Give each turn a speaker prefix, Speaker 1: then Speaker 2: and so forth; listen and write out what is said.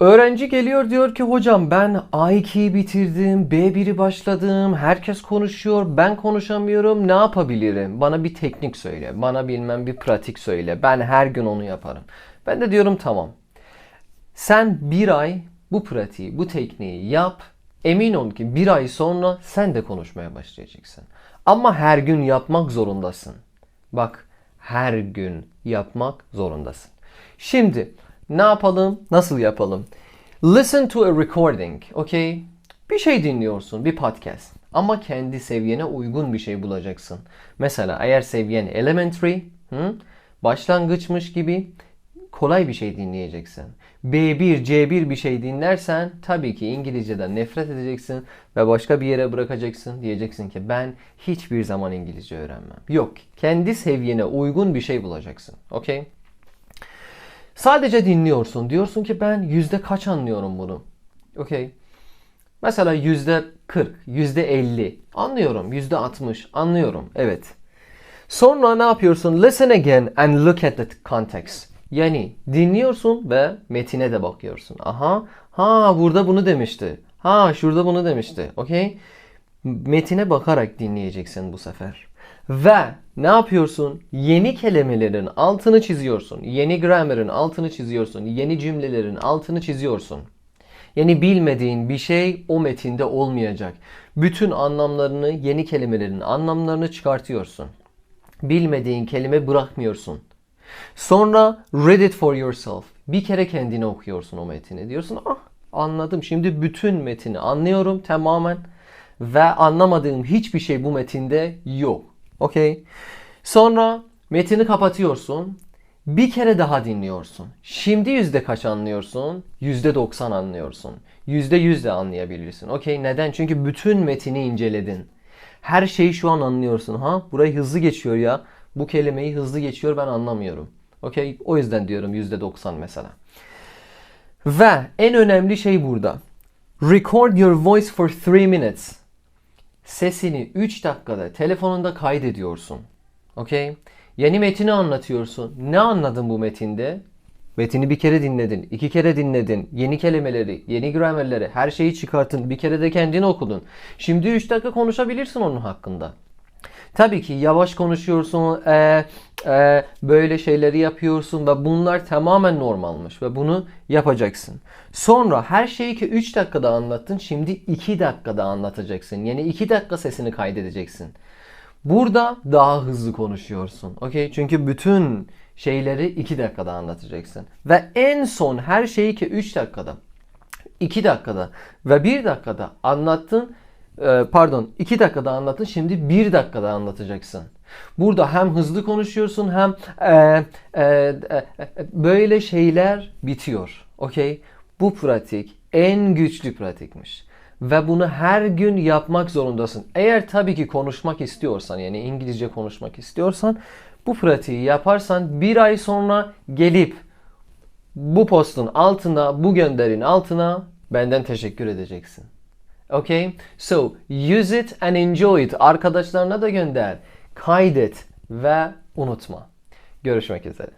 Speaker 1: Öğrenci geliyor diyor ki hocam ben A2'yi bitirdim, B1'i başladım, herkes konuşuyor, ben konuşamıyorum, ne yapabilirim? Bana bir teknik söyle, bana bilmem bir pratik söyle, ben her gün onu yaparım. Ben de diyorum tamam. Sen bir ay bu pratiği, bu tekniği yap. Emin ol ki bir ay sonra sen de konuşmaya başlayacaksın. Ama her gün yapmak zorundasın. Bak her gün yapmak zorundasın. Şimdi ne yapalım? Nasıl yapalım? Listen to a recording, okay? Bir şey dinliyorsun, bir podcast. Ama kendi seviyene uygun bir şey bulacaksın. Mesela eğer seviyen elementary, hı, başlangıçmış gibi kolay bir şey dinleyeceksin. B1, C1 bir şey dinlersen tabii ki İngilizceden nefret edeceksin ve başka bir yere bırakacaksın. Diyeceksin ki ben hiçbir zaman İngilizce öğrenmem. Yok, kendi seviyene uygun bir şey bulacaksın. Okay? Sadece dinliyorsun. Diyorsun ki ben yüzde kaç anlıyorum bunu. Okey. Mesela yüzde 40, yüzde 50 anlıyorum. Yüzde 60 anlıyorum. Evet. Sonra ne yapıyorsun? Listen again and look at the context. Yani dinliyorsun ve metine de bakıyorsun. Aha, ha burada bunu demişti. Ha şurada bunu demişti. Okey? Metine bakarak dinleyeceksin bu sefer. Ve ne yapıyorsun? Yeni kelimelerin altını çiziyorsun. Yeni grammarın altını çiziyorsun. Yeni cümlelerin altını çiziyorsun. Yani bilmediğin bir şey o metinde olmayacak. Bütün anlamlarını, yeni kelimelerin anlamlarını çıkartıyorsun. Bilmediğin kelime bırakmıyorsun. Sonra read it for yourself. Bir kere kendine okuyorsun o metini. Diyorsun ah anladım. Şimdi bütün metini anlıyorum tamamen. Ve anlamadığım hiçbir şey bu metinde yok. Okey. Sonra metini kapatıyorsun. Bir kere daha dinliyorsun. Şimdi yüzde kaç anlıyorsun? Yüzde 90 anlıyorsun. Yüzde yüz de anlayabilirsin. Okey neden? Çünkü bütün metini inceledin. Her şeyi şu an anlıyorsun. Ha burayı hızlı geçiyor ya. Bu kelimeyi hızlı geçiyor ben anlamıyorum. Okey o yüzden diyorum yüzde 90 mesela. Ve en önemli şey burada. Record your voice for 3 minutes. Sesini 3 dakikada telefonunda kaydediyorsun. Okey? Yeni metini anlatıyorsun. Ne anladın bu metinde? Metini bir kere dinledin, iki kere dinledin. Yeni kelimeleri, yeni gramerleri, her şeyi çıkarttın. Bir kere de kendin okudun. Şimdi 3 dakika konuşabilirsin onun hakkında. Tabii ki yavaş konuşuyorsun, e, e, böyle şeyleri yapıyorsun ve bunlar tamamen normalmiş ve bunu yapacaksın. Sonra her şeyi ki 3 dakikada anlattın, şimdi 2 dakikada anlatacaksın. Yani 2 dakika sesini kaydedeceksin. Burada daha hızlı konuşuyorsun. Okey? Çünkü bütün şeyleri 2 dakikada anlatacaksın. Ve en son her şeyi ki 3 dakikada, 2 dakikada ve 1 dakikada anlattın. Ee, pardon 2 dakikada anlattın şimdi 1 dakikada anlatacaksın. Burada hem hızlı konuşuyorsun hem e, e, e, böyle şeyler bitiyor. Okey? Bu pratik en güçlü pratikmiş. Ve bunu her gün yapmak zorundasın. Eğer tabii ki konuşmak istiyorsan yani İngilizce konuşmak istiyorsan bu pratiği yaparsan bir ay sonra gelip bu postun altına, bu gönderin altına benden teşekkür edeceksin. Okay? So, use it and enjoy it. Arkadaşlarına da gönder. Kaydet ve unutma. Görüşmek üzere.